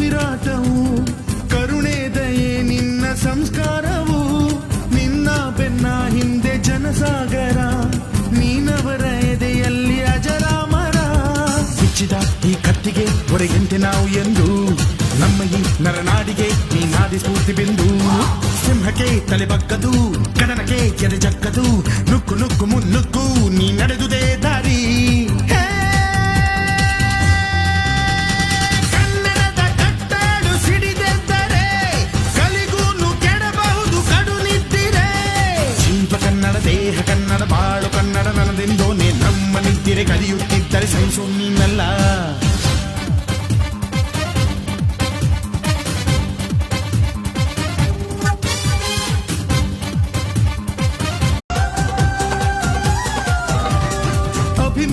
ಹೋರಾಟವು ಕರುಣೆ, ದಯೆ, ನಿನ್ನ ಸಂಸ್ಕಾರವು, ನಿನ್ನ ಬೆನ್ನ ಹಿಂದೆ ಜನಸಾಗರ, ನೀನವರ ಎದೆಯಲ್ಲಿ ಅಜರಾಮರ. ಬಿಚ್ಚಿದ ಈ ಕತ್ತಿಗೆ ಹೊರಗೆಂತೆ ನಾವು ಎಂದು, ನಮ್ಮ ಈ ನರನಾಡಿಗೆ ನೀನಾದಿ ಸ್ಫೂರ್ತಿ ಬಿಂದು. ಸಿಂಹಕ್ಕೆ ತಲೆ ಬಗ್ಗದು ಕಡನಕ್ಕೆ ಎದೆ ಜಕ್ಕದು ನುಕ್ಕು ನುಕ್ಕು ಮುನ್ನುಕ್ಕು. ಕನ್ನಡ ದೇಹ ಕನ್ನಡ ಬಾಳು ಕನ್ನಡ ನನದೆಂದೋನೆ ನಮ್ಮ ನಿದ್ದಿರೆ ಕಲಿಯುತ್ತಿದ್ದರೆ ಸಹಿಸು ನೀನಲ್ಲ